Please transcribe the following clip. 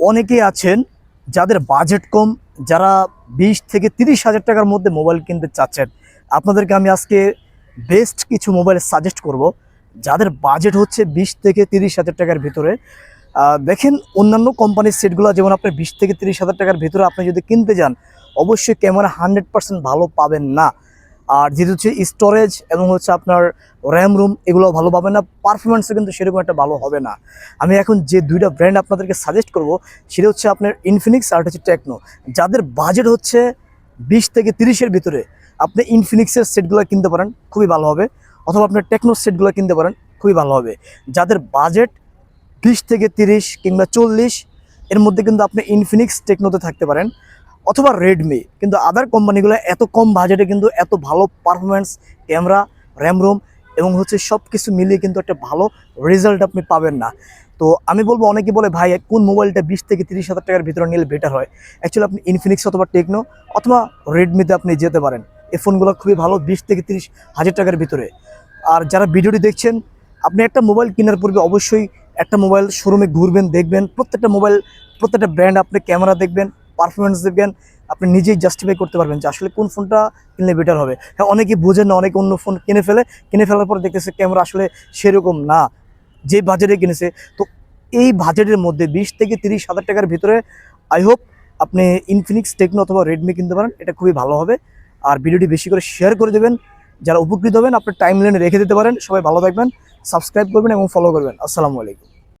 অনেকেই আছেন যাদের বাজেট কম, যারা বিশ থেকে তিরিশ হাজার টাকার মধ্যে মোবাইল কিনতে চাচ্ছেন। আপনাদেরকে আমি আজকে বেস্ট কিছু মোবাইল সাজেস্ট করব, যাদের বাজেট হচ্ছে বিশ থেকে তিরিশ হাজার টাকার ভিতরে। দেখেন অন্যান্য কোম্পানির সেটগুলো যেমন আপনার বিশ থেকে তিরিশ হাজার টাকার ভিতরে আপনি যদি কিনতে যান, অবশ্যই ক্যামেরা হান্ড্রেড পার্সেন্ট ভালো পাবেন না। আর যেহেতু হচ্ছে স্টোরেজ এবং হচ্ছে আপনার র্যাম রুম এগুলো ভালো পাবেন না পারফরমেন্সও কিন্তু সেরকম একটা ভালো হবে না। আমি এখন যে দুইটা ব্র্যান্ড আপনাদেরকে সাজেস্ট করব, সেটা হচ্ছে আপনার ইনফিনিক্স আর হচ্ছে টেকনো যাদের বাজেট হচ্ছে বিশ থেকে তিরিশের ভিতরে, আপনি ইনফিনিক্সের সেটগুলো কিনতে পারেন, খুবই ভালো হবে। অথবা আপনার টেকনো সেটগুলো কিনতে পারেন, খুবই ভালো হবে। যাদের বাজেট বিশ থেকে তিরিশ কিংবা চল্লিশ, এর মধ্যে কিন্তু আপনি ইনফিনিক্স টেকনোতে থাকতে পারেন। অথবা রেডমি কিন্তু আদার কোম্পানিগুলো এত কম বাজেটে কিন্তু এত ভালো পারফরমেন্স ক্যামেরা র্যাম রোম এবং হচ্ছে সব কিছু মিলিয়ে কিন্তু একটা ভালো রেজাল্ট আপনি পাবেন না। তো আমি বলব অনেকে বলে, ভাই, কোন মোবাইলটা বিশ থেকে তিরিশ হাজার টাকার ভিতরে নিলে বেটার হয়? অ্যাকচুয়ালি আপনি ইনফিনিক্স অথবা টেকনো অথবা রেডমিতে আপনি যেতে পারেন। এই ফোনগুলো খুবই ভালো, বিশ থেকে তিরিশ হাজার টাকার ভিতরে। আর যারা ভিডিওটি দেখছেন, আপনি একটা মোবাইল কেনার পূর্বে অবশ্যই একটা মোবাইল শোরুমে ঘুরবেন, দেখবেন, প্রত্যেকটা মোবাইল প্রত্যেকটা ব্র্যান্ড আপনি ক্যামেরা দেখবেন। পারফরমেন্স দেখবেন, আপনি নিজেই জাস্টিফাই করতে পারবেন যে আসলে কোন ফোনটা কিনলে বেটার হবে। হ্যাঁ অনেকে বোঝেন না, অনেকে অন্য ফোন কিনে ফেলে, কিনে ফেলার পর দেখতেছে ক্যামেরা আসলে সেরকম না। যে বাজেটে কিনেছে, তো এই বাজেটের মধ্যে বিশ থেকে তিরিশ হাজার টাকার ভিতরে আই হোপ আপনি ইনফিনিক্স টেকনো অথবা রেডমি কিনতে পারেন, এটা খুবই ভালো হবে। আর ভিডিওটি বেশি করে শেয়ার করে দেবেন, যারা উপকৃত হবেন, আপনার টাইম লাইনে রেখে দিতে পারেন। সবাই ভালো থাকবেন সাবস্ক্রাইব করবেন এবং ফলো করবেন। আসসালামু আলাইকুম।